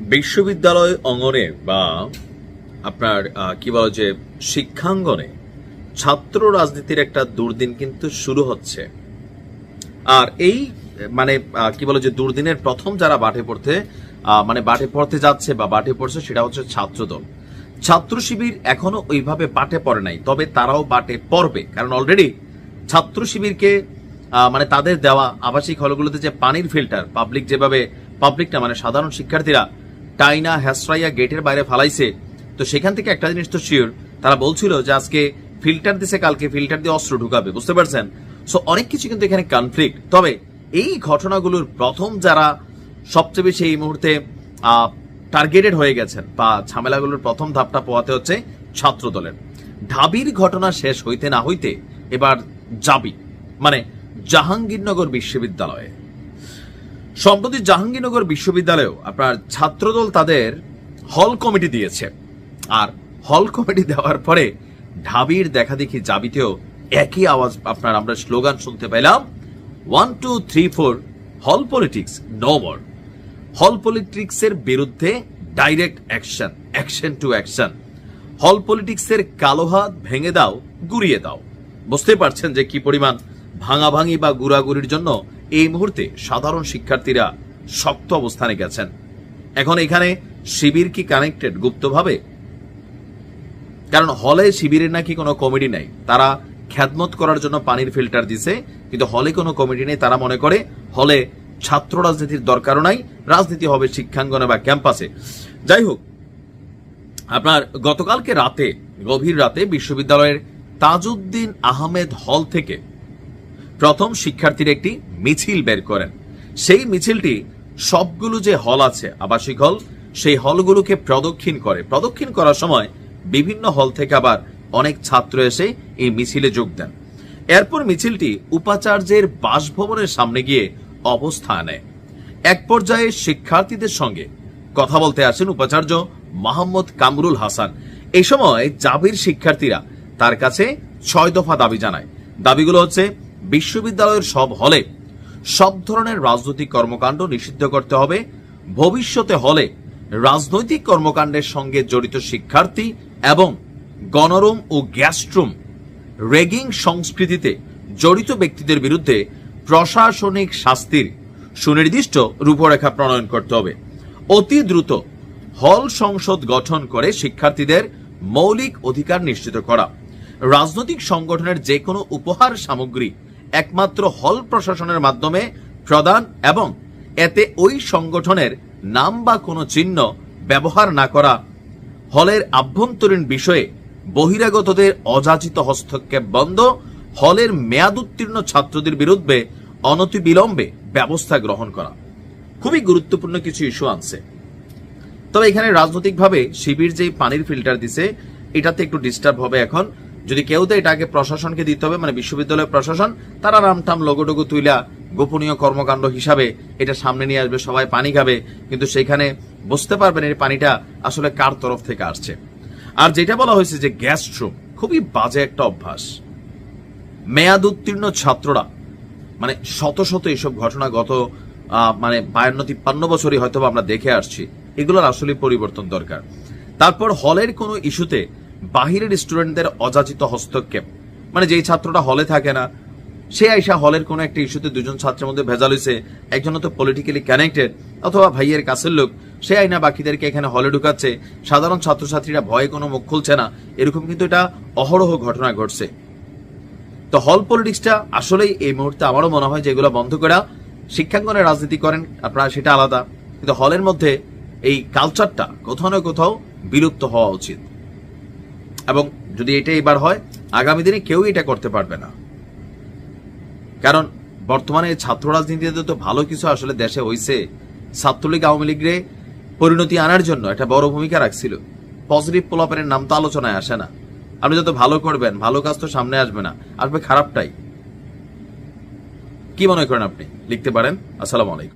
বিশ্ববিদ্যালয় অঙ্গনে বা আপনার কি বলো যে শিক্ষাঙ্গনে ছাত্র রাজনীতির একটা দুর্দিন কিন্তু শুরু হচ্ছে। আর এই মানে কি বলে যে দুর্দিনের প্রথম যারা বাটে পড়তে মানে বাটে পড়তে যাচ্ছে বা বাটে পড়ছে সেটা হচ্ছে ছাত্রদল। ছাত্র শিবির এখনও ওইভাবে বাটে পড়ে নাই, তবে তারাও বাটে পড়বে। কারণ অলরেডি ছাত্র শিবিরকে মানে তাদের দেওয়া আবাসিক হলগুলোতে যে পানির ফিল্টার পাবলিক যেভাবে পাবলিক না মানে সাধারণ শিক্ষার্থীরা টাইনা হ্যাসরাইয়া গেটের বাইরে ফালাইছে। তো সেখান থেকে একটা জিনিস তো শিওর তারা বলছিল যে আজকে ফিল্টার দিছে, কালকে ফিল্টার দিয়ে অস্ত্র ঢুকাবে, বুঝতে পারছেন? সো অনেক কিছু কিন্তু এখানে কনফ্লিক্ট তবে এই ঘটনাগুলোর প্রথম যারা সবচেয়ে বেশি এই মুহূর্তে টার্গেটেড হয়ে গেছেন বা ঝামেলাগুলোর প্রথম ধাপটা পোয়াতে হচ্ছে ছাত্র দলের ঢাবির ঘটনা শেষ হইতে না হইতে এবার যাবি মানে জাহাঙ্গীরনগর বিশ্ববিদ্যালয়ে। সম্প্রতি জাহাঙ্গীরনগর বিশ্ববিদ্যালয়েও আপনার ছাত্রদল তাদের হল কমিটি দিয়েছে। আর হল কমিটি দেওয়ার পরে ঢাবির দেখা দেখি জাবিতেও একই আওয়াজ আপনার আমরা স্লোগান শুনতে পেলাম ওয়ান টু থ্রি ফোর হল পলিটিক্স নো মোর হল পলিটিক্সের বিরুদ্ধে direct action action to action. হল পলিটিক্সের কালো হাত ভেঙে দাও, গুড়িয়ে দাও। বুঝতে পারছেন যে কি পরিমাণ ভাঙাভাঙি বা গুড়াগুড়ির জন্য এই মুহূর্তে সাধারণ শিক্ষার্থীরা শক্ত অবস্থানে গেছেন। এখন এখানে শিবির কি কানেক্টেড গুপ্তভাবে? কারণ হলে শিবিরের নাকি কোনো কমিটি নাই। তারা খ্যাতমত করার জন্য পানির ফিল্টার দিছে, কিন্তু হলে কোনো কমিটি নেই। তারা মনে করে হলে ছাত্র রাজনীতির দরকারও নাই, রাজনীতি হবে শিক্ষাঙ্গনে বা ক্যাম্পাসে। যাই হোক, আপনার গতকালকে রাতে, গভীর রাতে বিশ্ববিদ্যালয়ের তাজউদ্দিন আহমেদ হল থেকে প্রথম শিক্ষার্থীর একটি মিছিল বের করেন। সেই মিছিলটি সবগুলো যে হল আছে, আবাসিক হল, সেই হলগুলোকে প্রদক্ষিণ করে। প্রদক্ষিণ করার সময় বিভিন্ন হল থেকে আবার অনেক ছাত্র এসে এই মিছিলে যোগ দেন। এরপর মিছিলটি উপাচার্যের বাসভবনের সামনে গিয়ে অবস্থান নেয়। এক পর্যায়ে শিক্ষার্থীদের সঙ্গে কথা বলতে আসেন উপাচার্য মোহাম্মদ কামরুল হাসান। এই সময় জাবির শিক্ষার্থীরা তার কাছে ছয় দফা দাবি জানায়। দাবিগুলো হচ্ছে বিশ্ববিদ্যালয়ের সব হলে সব ধরনের রাজনৈতিক কর্মকাণ্ড নিষিদ্ধ করতে হবে। ভবিষ্যতে হলে রাজনৈতিক কর্মকাণ্ডের সঙ্গে জড়িত শিক্ষার্থী এবং গণরুম ও গ্যাস্ট্রুম রেগিং সংস্কৃতিতে জড়িত ব্যক্তিদের বিরুদ্ধে প্রশাসনিক শাস্তির সুনির্দিষ্ট রূপরেখা প্রণয়ন করতে হবে। অতি দ্রুত হল সংসদ গঠন করে শিক্ষার্থীদের মৌলিক অধিকার নিশ্চিত করা। রাজনৈতিক সংগঠনের যে কোনো উপহার সামগ্রী একমাত্র হল প্রশাসনের মাধ্যমে প্রদান এবং এতে ওই সংগঠনের নাম বা কোনো চিহ্ন ব্যবহার না করা। হলের আভ্যন্তরীণ বিষয়ে বহিরাগতদের অযাচিত হস্তক্ষেপ বন্ধ, হলের মেয়াদ উত্তীর্ণ ছাত্রদের বিরুদ্ধে অনতিবিলম্বে ব্যবস্থা গ্রহণ করা। খুবই গুরুত্বপূর্ণ কিছু ইস্যু আনছে। তবে এখানে রাজনৈতিকভাবে শিবির যে পানির ফিল্টার দিছে, এটাতে একটু ডিস্টার্ব হবে এখন। যদি কেউ তো এটা আগে প্রশাসনকে দিতে হবে মানে বিশ্ববিদ্যালয় প্রশাসন, তারা রামটাম লগোটুকু তুইলা গোপনীয় কর্মকাণ্ড হিসাবে এটা সামনে নিয়ে আসবে, সবাই পানি খাবে। কিন্তু সেখানে বুঝতে পারবেন এই পানিটা আসলে কার তরফ থেকে আসছে। আর যেটা বলা হয়েছে যে গ্যাস রুম খুবই বাজে একটা অভ্যাস। মেয়াদ উত্তীর্ণ ছাত্ররা মানে শত শত এসব ঘটনা গত মানে বায়ান্ন তিপ্পান্ন বছরই হয়তো আমরা দেখে আসছি। এগুলোর আসলে পরিবর্তন দরকার। তারপর হলের কোনো ইস্যুতে বাহিরের স্টুডেন্টদের অযাচিত হস্তক্ষেপ। মানে যেই ছাত্রটা হলে থাকে না, সে আইসা হলের কোনো একটা ইস্যুতে দুজন ছাত্রের মধ্যে ভেজাল হয়েছে একজন তো পলিটিক্যালি কানেক্টেড অথবা ভাইয়ের কাছের লোক, সে আইনা বাকিদেরকে এখানে হলে ঢুকাচ্ছে। সাধারণ ছাত্রছাত্রীরা ভয়ে কোনো মুখ খুলছে না। এরকম কিন্তু এটা অহরহ ঘটনা ঘটছে। তো হল পলিটিক্সটা আসলেই এই মুহূর্তে আমারও মনে হয় যে এগুলো বন্ধ করা, শিক্ষাঙ্গনে রাজনীতি করেন আপনারা সেটা আলাদা। কিন্তু হলের মধ্যে এই কালচারটা কোথাও না কোথাও বিলুপ্ত হওয়া উচিত। এবং যদি এটা এবার হয়, আগামী দিনে কেউ এটা করতে পারবে না। কারণ বর্তমানে ছাত্র রাজনীতিতে তো ভালো কিছু আসলে দেশে হয়েছে ছাত্রলীগ আওয়ামী লীগরে পরিণতি আনার জন্য একটা বড় ভূমিকা রাখছিল। পজিটিভ পোলাপের নাম তো আলোচনায় আসে না। আপনি যত ভালো করবেন, ভালো কাজ তো সামনে আসবে না, আসবে খারাপটাই। কি মনে করেন আপনি? লিখতে পারেন। আসসালামু আলাইকুম।